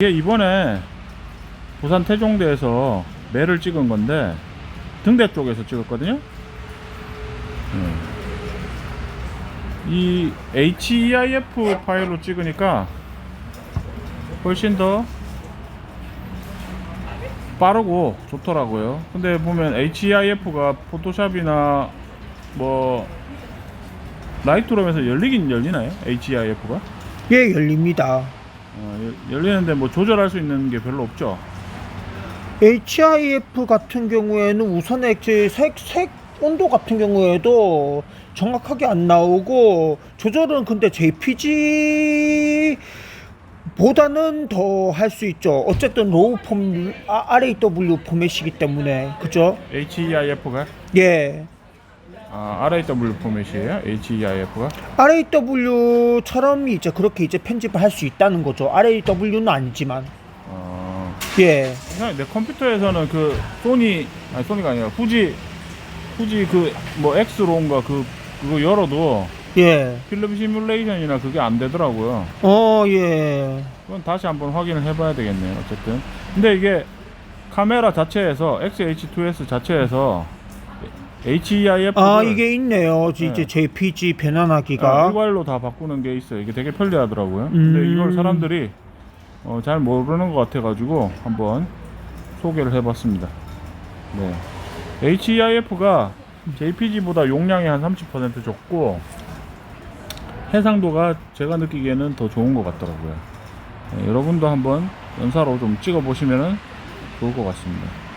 이게 이번에 부산 태종대에서 매를 찍은 건데 등대 쪽에서 찍었거든요. 네. 이 HEIF 파일로 찍으니까 훨씬 더 빠르고 좋더라고요. 근데 보면 HEIF가 포토샵이나 뭐 라이트룸에서 열리긴 열리나요? HEIF가? 예, 열립니다. 어, 열- 열리는데 뭐 조절할 수 있는 게 별로 없죠. HIF 같은 경우에는 우선에 그 색, 색 온도 같은 경우에도 정확하게 안 나오고 조절은 근데 JPG 보다는 더 할 수 있죠. 어쨌든 로우 폼 아, RAW 포맷이기 때문에 그죠? HEIF가 예. 아, RAW 포맷이에요? HEIF가? RAW처럼 이제 그렇게 이제 편집을 할 수 있다는 거죠. RAW는 아니지만 어, 예. 그냥 내 컴퓨터에서는 그 소니 아니 소니가 아니라 후지 후지 그뭐 X로인가 그 그거 열어도 예. 필름 시뮬레이션이나 그게 안 되더라고요. 어, 예. 그건 다시 한번 확인을 해봐야 되겠네요. 어쨌든 근데 이게 카메라 자체에서 XH2S 자체에서 HEIF 아, 이게 있네요. 이제 네. JPG 아, 변환하기가. 일괄로 다 바꾸는 게 있어요. 이게 되게 편리하더라고요. 근데 음. 이걸 사람들이 어, 잘 모르는 것 같아가지고 한번 소개를 해봤습니다. 네. HEIF가 JPG보다 용량이 한 30% 적고 해상도가 제가 느끼기에는 더 좋은 것 같더라고요. 네, 여러분도 한번 연사로 좀 찍어 보시면 좋을 것 같습니다.